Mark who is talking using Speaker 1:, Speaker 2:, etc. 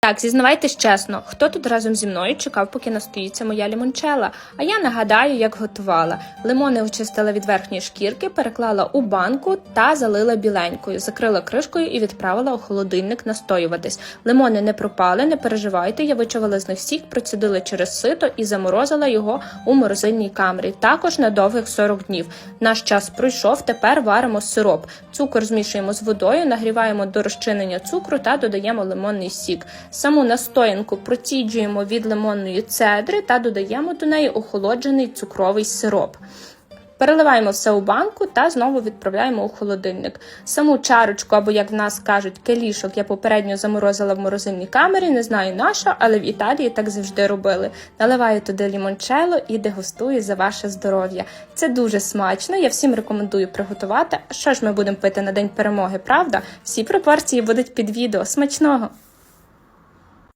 Speaker 1: Так, зізнавайтесь чесно, хто тут разом зі мною чекав, поки настоїться моя лімончела? А я нагадаю, як готувала. Лимони очистила від верхньої шкірки, переклала у банку та залила біленькою, закрила кришкою і відправила у холодильник настоюватись. Лимони не пропали, не переживайте. Я вичавила з них сік, процідила через сито і заморозила його у морозильній камері. Також на довгих 40 днів. Наш час пройшов. Тепер варимо сироп. Цукор змішуємо з водою, нагріваємо до розчинення цукру та додаємо лимонний сік. Саму настоянку проціджуємо від лимонної цедри та додаємо до неї охолоджений цукровий сироп. Переливаємо все у банку та знову відправляємо у холодильник. Саму чарочку, або як в нас кажуть, келішок я попередньо заморозила в морозильній камері, не знаю наша, але в Італії так завжди робили. Наливаю туди лімончелло і дегустую за ваше здоров'я. Це дуже смачно. Я всім рекомендую приготувати. Що ж ми будемо пити на день перемоги, правда? Всі пропорції будуть під відео. Смачного!